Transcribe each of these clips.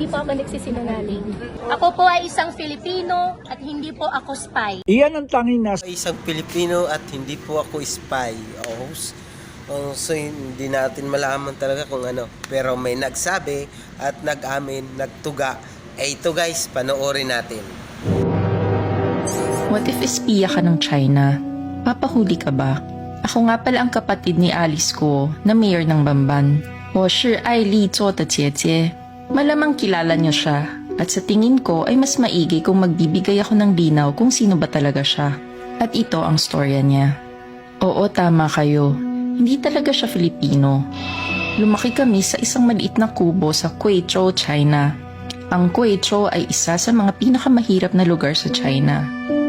hindi po ako nagsisinungaling. Ako po ay isang Filipino at hindi po ako spy. Iyan ang tanging nasa isang Pilipino at hindi po ako spy. Oh, s- oh, so hindi natin malaman talaga kung ano. Pero may nagsabi at nag-amin, nagtuga. Eh ito guys, panoorin natin. What if espiya ka ng China? Papahuli ka ba? Ako nga pala ang kapatid ni Alice ko na mayor ng Bamban. 我是爱丽做的姐姐. Malamang kilala niyo siya at sa tingin ko ay mas maigi kung magbibigay ako ng linaw kung sino ba talaga siya. At ito ang storya niya. Oo, tama kayo. Hindi talaga siya Filipino. Lumaki kami sa isang maliit na kubo sa Quezhou, China. Ang Quezhou ay isa sa mga pinakamahirap na lugar sa China.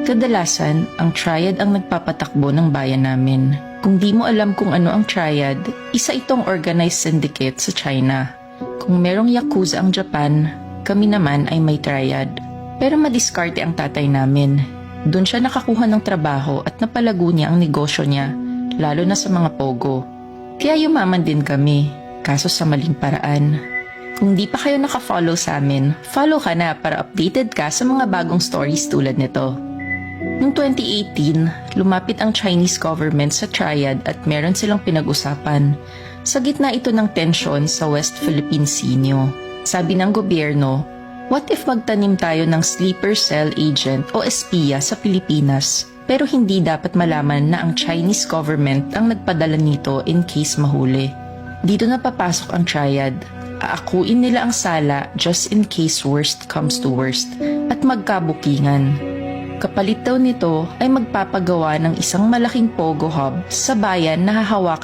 Kadalasan, ang triad ang nagpapatakbo ng bayan namin. Kung di mo alam kung ano ang triad, isa itong organized syndicate sa China. Kung merong yakuza ang Japan, kami naman ay may triad. Pero madiskarte ang tatay namin. Doon siya nakakuha ng trabaho at napalago niya ang negosyo niya, lalo na sa mga pogo. Kaya yumaman din kami, kaso sa maling paraan. Kung di pa kayo nakafollow sa amin, follow ka na para updated ka sa mga bagong stories tulad nito. Noong 2018, lumapit ang Chinese government sa Triad at meron silang pinag-usapan. Sa gitna ito ng tensyon sa West Philippine Sea nyo. Sabi ng gobyerno, what if magtanim tayo ng sleeper cell agent o espiya sa Pilipinas? Pero hindi dapat malaman na ang Chinese government ang nagpadala nito in case mahuli. Dito na papasok ang triad. Aakuin nila ang sala just in case worst comes to worst at magkabukingan. Kapalit daw nito ay magpapagawa ng isang malaking pogo hub sa bayan na hahawakan